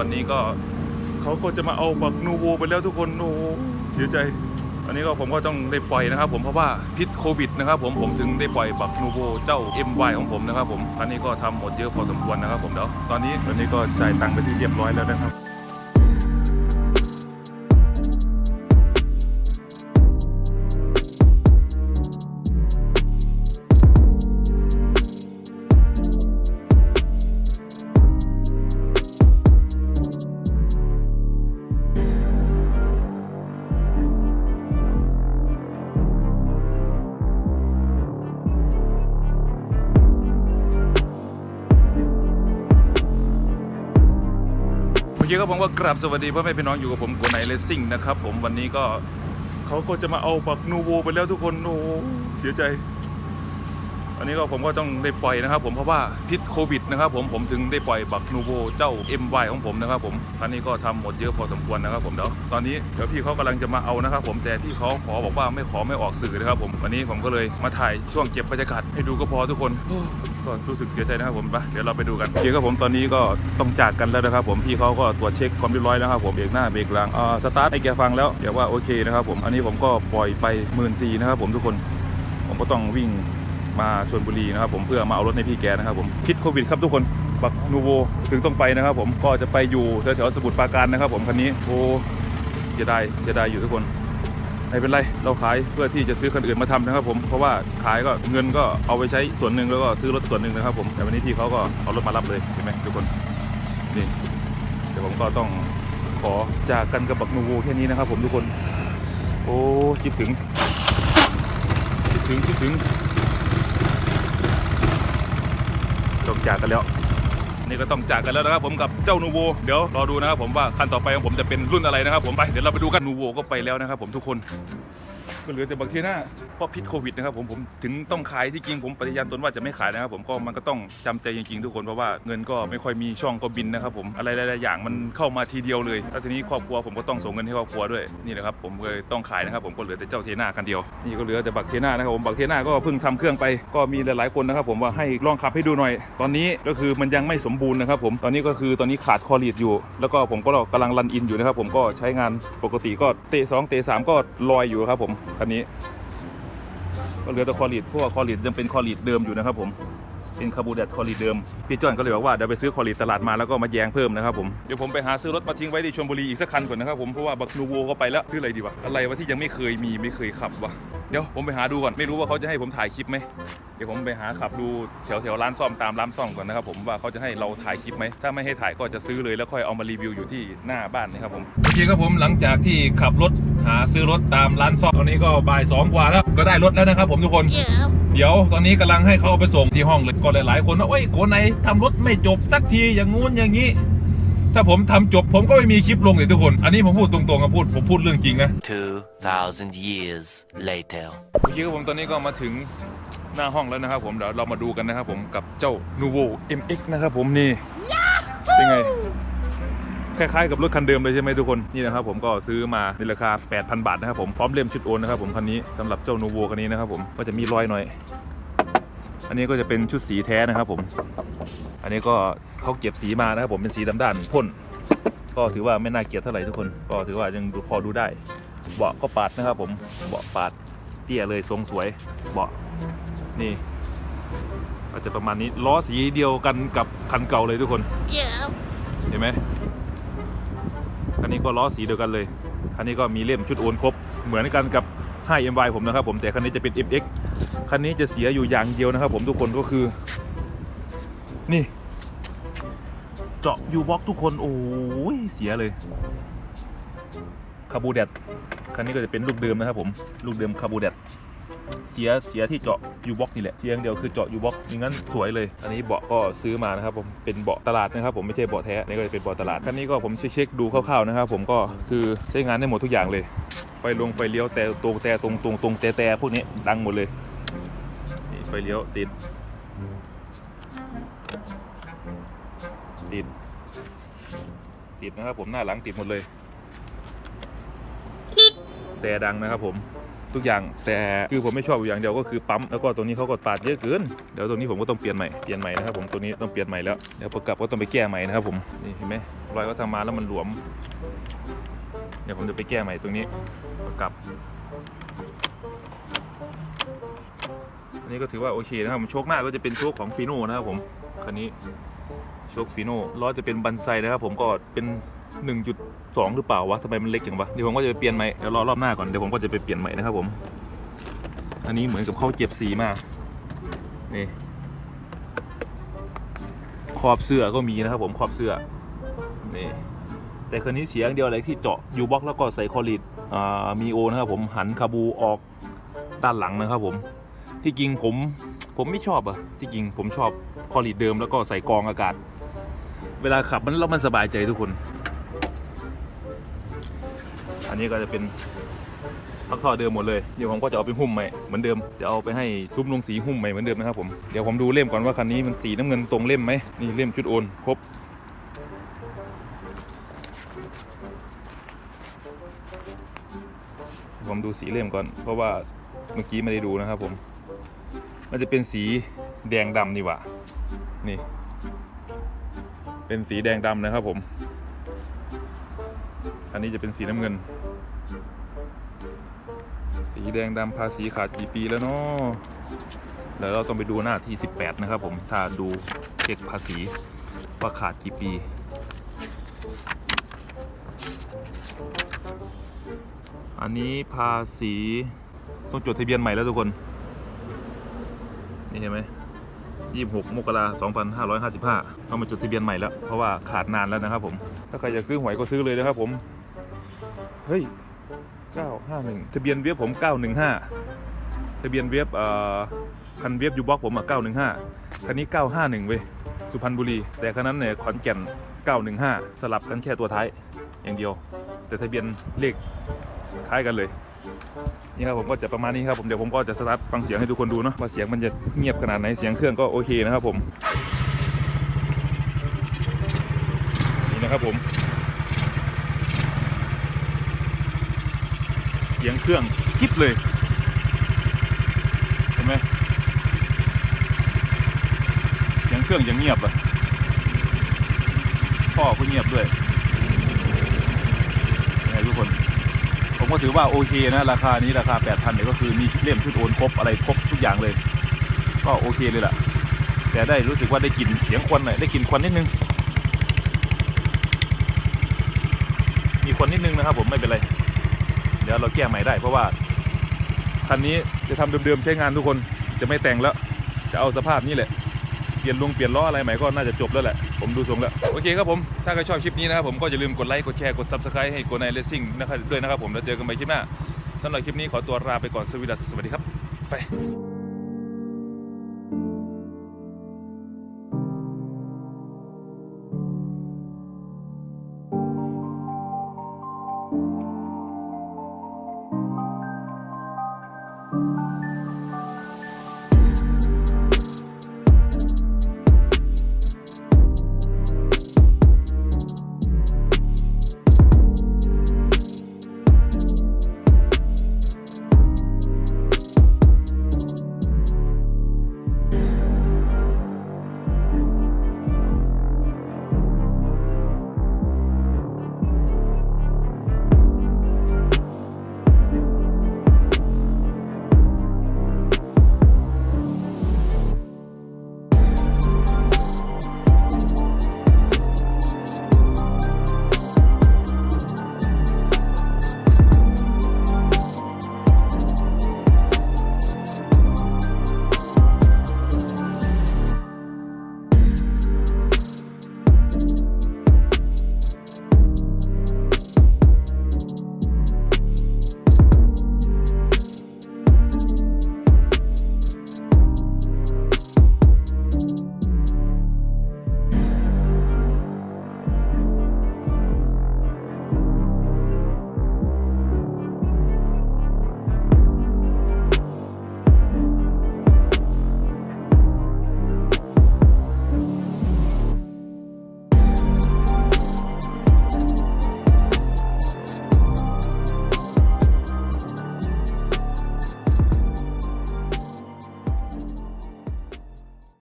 วันนี้ก็เขาก็จะมาเอาบักนูโวไปแล้วทุกคนโอ้เสียใจ อันนี้ก็ผมก็ต้องได้ปล่อยนะครับ ผมเพราะว่าพิษโควิดนะครับ ผมผมถึงได้ปล่อยบักนูโวเจ้า MY ของผมนะครับ ผมอันนี้ก็ทำหมดเยอะพอสมควรนะครับ ผมเดี๋ยวตอนนี้ตอนนี้ก็จ่ายตังค์ไปที่เรียบร้อยแล้วนะครับ เคครับผมก็กราบสวัสดีพ่อแม่พี่น้องอยู่กับผมโกไนเลสซิ่งนะครับผมวันนี้ก็เขาก็จะมาเอาบักนูโวไปแล้วทุกคนโอ้เสียใจ อันนี้ก็ผมก็ต้องได้ปล่อยนะครับผมเพราะว่าพิษโควิดนะครับผมผมถึงได้ปล่อยบักนูโวเจ้า MY ของผมนะครับผมครั้นี้ก็ทำหมดเยอะพอสมควรนะครับผมเดี๋ยวตอนนี้เดี๋ยวพี่เขากำลังจะมาเอานะครับผมแต่พี่เขาขอบอกว่าไม่ขอไม่ออกสื่อนะครับผมวันนี้ผมก็เลยมาถ่ายช่วงเก็บบรรยากาศให้ดูก็พอทุกคนก็รู้สึกเสียใจนะครับผมไปเดี๋ยวเราไปดูกันโอเคครับผมตอนนี้ก็ต้องจากกันแล้วนะครับผมพี่เขาก็ตรวจเช็คความเรียบร้อยแล้วครับผมเบรกหน้าเบรกหลังอ่าสตาร์ทให้แกฟังแล้วเดี๋ยวว่าโอเคนะครับผมอันนี้ผมก็ปล่อยไปหมื่นสี่นะครับผมทุกคน ผมก็ต้องวิ่ง มาชลบุรีนะครับผมเพื่อมาเอารถในพี่แกนะครับผมพิษโควิดครับทุกคนบักนูโวถึงต้องไปนะครับผมก็จะไปอยู่แถวๆสมุทรปราการนะครับผมคันนี้โอ้จะได้จะได้อยู่ทุกคนไม่เป็นไรเราขายเพื่อที่จะซื้อคันอื่นมาทำนะครับผมเพราะว่าขายก็เงินก็เอาไปใช้ส่วนหนึ่งแล้วก็ซื้อรถส่วนหนึ่งนะครับผมแต่วันนี้พี่เขาก็เอารถมารับเลยใช่ไหมทุกคนนี่เดี๋ยวผมก็ต้องขอจากกันกับบักนูโวแค่นี้นะครับผมทุกคน โอ้คิดถึงคิดถึงคิดถึงต้อง จากกันแล้วนี่ก็ต้องจากกันแล้วนะครับผมกับเจ้านูโวเดี๋ยวรอดูนะครับผมว่าคันต่อไปของผมจะเป็นรุ่นอะไรนะครับผมไปเดี๋ยวเราไปดูกันนูโวก็ไปแล้วนะครับผมทุกคน ก็เหลือแต่บักเทน่าเพราะพิษโควิดนะครับผมผมถึงต้องขายที่จริงผมปฏิญาณตนว่าจะไม่ขายนะครับผมก็มันก็ต้องจำใจจริงๆทุกคนเพราะว่าเงินก็ไม่ค่อยมีช่องก็บินนะครับผมอะไรหลายๆอย่างมันเข้ามาทีเดียวเลยแล้วทีนี้ครอบครัวผมก็ต้องส่งเงินให้ครอบครัวด้วยนี่นะครับผมเลยต้องขายนะครับผมก็เหลือแต่เจ้าเทน่าคันเดียวนี่ก็เหลือแต่บักเทน่านะครับผมบักเทน่าก็เพิ่งทำเครื่องไป ก็มีหลายๆคนนะครับผมว่าให้ลองขับให้ดูหน่อย ตอนนี้ก็คือมันยังไม่สมบูรณ์นะครับผมตอนนี้ก็คือตอนนี้ขาดคอลีดอยู่ แล้วก็ผมก็กำลังรันอินอยู่นะครับผมก็ใช้งานปกติก็เตะสองเตะสามก็ลอยอยู่ครับผมคันนี้ ก็เหลือแต่คอลิดเพราะว่าคอลิดยังเป็นคอลิดเดิมอยู่นะครับผมเป็นคาบูเดตคอลิดเดิมพี่จ้อนก็เลยบอกว่าเดี๋ยวไปซื้อคอลิดตลาดมาแล้วก็มาแยงเพิ่มนะครับผมเดี๋ยวผมไปหาซื้อรถมาทิ้งไว้ที่ชลบุรีอีกสักคันก่อนนะครับผมเพราะว่าบักนูโวก็ไปแล้วซื้ออะไรดีวะอะไรวะที่ยังไม่เคยมีไม่เคยขับวะ เดี๋ยวผมไปหาดูก่อน ไม่รู้ว่าเขาจะให้ผมถ่ายคลิปไหมเดี๋ยวผมไปหาขับดูแถวแถวร้านซ่อมตามร้านซ่อมก่อนนะครับผมว่าเขาจะให้เราถ่ายคลิปไหมถ้าไม่ให้ถ่ายก็จะซื้อเลยแล้วค่อยเอามารีวิวอยู่ที่หน้าบ้านนะครับผมโอเคครับผมหลังจากที่ขับรถหาซื้อรถตามร้านซ่อมตอนนี้ก็บ่ายสองกว่าแล้วก็ได้รถแล้วนะครับผมทุกคน Yeah. เดี๋ยวตอนนี้กำลังให้เขาเอาไปส่งที่ห้องเลยก็หลายๆ คนว่าโอ้ยโกไหนทำรถไม่จบสักทีอย่างงู้นอย่างนี้ถ้าผมทำจบผมก็ไม่มีคลิปลงเลยทุกคน อันนี้ผมพูดตรงๆครับพูดผมพูดเรื่องจริงนะ 2,000 years later. โอเคครับผมตอนนี้ก็มาถึงหน้าห้องแล้วนะครับผมเดี๋ยวเรามาดูกันนะครับผมกับเจ้า Nuvo MX นะครับผมนี่เป็นไง คล้ายๆกับรถคันเดิมเลยใช่ไหมทุกคนนี่นะครับผมก็ซื้อมาในราคา 8,000 บาทนะครับผมพร้อมเล่มชุดโอนนะครับผมคันนี้สำหรับเจ้า Nuvo คันนี้นะครับผมก็จะมีรอยหน่อย อันนี้ก็จะเป็นชุดสีแท้นะครับผม อันนี้ก็เขาเก็บสีมานะครับผมเป็นสีดำด้านพ่นก็ถือว่าไม่น่าเกลียดเท่าไหร่ทุกคน ก็ถือว่ายังดูพอดูได้ เบาะก็ปาดนะครับ ผมเบาะปาดเตี้ยเลยทรงสวยเบาะนี่ก็จะประมาณนี้ล้อสีเดียวกันกับคันเก่าเลยทุกคน Yeah. เห็นไหมคันนี้ก็ล้อสีเดียวกันเลยคันนี้ก็มีเล่มชุดโอนครบ เหมือนกันกับ 5MY ผมนะครับผมแต่คันนี้จะเป็น FX คันนี้จะเสียอยู่อย่างเดียวนะครับ ผมทุกคนก็คือ นี่ เจาะยูบ็อกทุกคนโอ้ยเสียเลย คาบูเดตคันนี้ก็จะเป็นลูกเดิมนะครับผมลูกเดิมคาบูเดตเสียเสียที่เจาะยูบ็อกนี่แหละเสียอย่างเดียวคือเจาะยูบ็อกอย่างนั้นสวยเลย อันนี้เบาะก็ซื้อมานะครับผมเป็นเบาะตลาดนะครับผมไม่ใช่เบาะแท้นี่ก็จะเป็นเบาะตลาดคันนี้ก็ผมเช็คดูคร่าวๆนะครับผมก็คือใช้งานได้หมดทุกอย่างเลยไฟลงไฟเลี้ยวแต่ตรงแต่ตรงตรงตรงแต่แต่พวกนี้ดังหมดเลยนี่ไฟเลี้ยวติดติดติดนะครับผมหน้าหลังติดหมดเลย แต่ดังนะครับผมทุกอย่างแต่คือผมไม่ชอบอยู่อย่างเดียวก็คือปั๊มแล้วก็ตรงนี้เขาก็ปาดเยอะเกินเดี๋ยวตรงนี้ผมก็ต้องเปลี่ยนใหม่เปลี่ยนใหม่นะครับผมตัวนี้ต้องเปลี่ยนใหม่แล้วเดี๋ยวประกับก็ต้องไปแก้ใหม่นะครับผมนี่เห็นไหมรอยก็ทำมาแล้วมันหลวมเดี๋ยวผมจะไปแก้ใหม่ตรงนี้ประกับอันนี้ก็ถือว่าโอเคนะครับโชคหน้าก็จะเป็นโชคของฟีโน่นะครับผมคันนี้โชคฟีโน่ล้อจะเป็นบันไซนะครับผมก็เป็น 1.2 หรือเปล่าวะทำไมมันเล็กอย่างวะเดี๋ยวผมก็จะไปเปลี่ยนใหม่เดี๋ยวรอรอบหน้าก่อนเดี๋ยวผมก็จะไปเปลี่ยนใหม่นะครับผม อันนี้เหมือนกับเขาเจ็บสีมานี่ขอบเสื้อก็มีนะครับผมขอบเสื้อนี่แต่คันนี้เสียงเดียวอะไรที่เจาะยูบ็อกแล้วก็ใส่คอลิดอ่ามีโอนะครับผมหันคาบูออกด้านหลังนะครับผมที่จริงผมผมไม่ชอบอะที่จริงผมชอบคอลิดเดิมแล้วก็ใส่กองอากาศ เวลาขับมันแล้วมันสบายใจทุกคน อันนี้ก็จะเป็นพักท่อเดิมหมดเลยเดี๋ยวผมก็จะเอาไปหุ้มใหม่เหมือนเดิมจะเอาไปให้ซุ้มลงสีหุ้มใหม่เหมือนเดิมนะครับผมเดี๋ยวผมดูเล่มก่อนว่าคันนี้มันสีน้ำเงินตรงเล่มไหมนี่เล่มชุดโอนครบผมดูสีเล่มก่อน เพราะว่าเมื่อกี้ไม่ได้ดูนะครับผมมันจะเป็นสีแดงดำนี่หว่านี่ เป็นสีแดงดำนะครับผมอันนี้จะเป็นสีน้ำเงิน สีแดงดำภาษีขาดกี่ปีแล้วเนาะแล้วเราต้องไปดูหน้าที่ 18 นะครับผมถ้าดูเช็คภาษีว่าขาดกี่ปีอันนี้ภาษีต้องจดทะเบียนใหม่แล้วทุกคน นี่เห็นไหม26มกราคม2555ต้องมาจดทะเบียนใหม่แล้ว เพราะว่าขาดนานแล้วนะครับผม ถ้าใครอยากซื้อหวยก็ซื้อเลยนะครับผม เฮ้ย 951 ทะเบียนเว็บผม 915 ทะเบียนเว็บเอ่อคันเว็บยูบ็อกผมอะ915 คันนี้ 951 เว้ย สุพรรณบุรี แต่คันนั้นเนี่ยขอนแก่น 915 สลับกันแค่ตัวท้ายอย่างเดียว แต่ทะเบียนเลขคล้ายกันเลย นี่ครับผมก็จะประมาณนี้ครับผม เดี๋ยวผมก็จะสตาร์ทฟังเสียงให้ทุกคนดูเนาะว่าเสียงมันจะเงียบขนาดไหน เสียงเครื่องก็โอเคนะครับผม นี่นะครับผม เสียงเครื่องกิ๊บเลยเห็นไหมเสียงเครื่องยังเงียบอะพ่อก็เงียบด้วยยังไงทุกคน ผมก็ถือว่าโอเคนะ ราคานี้ราคา 8,000เนี่ยก็คือมีเล่มชุดโอนครบอะไรครบทุกอย่างเลย ก็โอเคเลยล่ะ แต่ได้รู้สึกว่าได้กลิ่นเสียงควันหน่อยได้กลิ่นควันนิดนึงมีควันนิดนึงนะครับผมไม่เป็นไร เดี๋ยวเราแก้ใหม่ได้เพราะว่าคันนี้จะทำเดิมๆใช้งานทุกคนจะไม่แต่งแล้ว จะเอาสภาพนี้แหละเปลี่ยนลุงเปลี่ยนล้ออะไรใหม่ก็น่าจะจบแล้วแหละ ผมดูทรงแล้ว โอเคครับผม ถ้าใครชอบคลิปนี้นะครับผมก็อย่าลืมกดไลค์ กดแชร์ กด subscribe ให้กดในเลสซิ่งนะครับด้วยนะครับผม แล้วเจอกันใหม่คลิปหน้าสำหรับคลิปนี้ขอตัวลาไปก่อนสวัสดีครับ ไป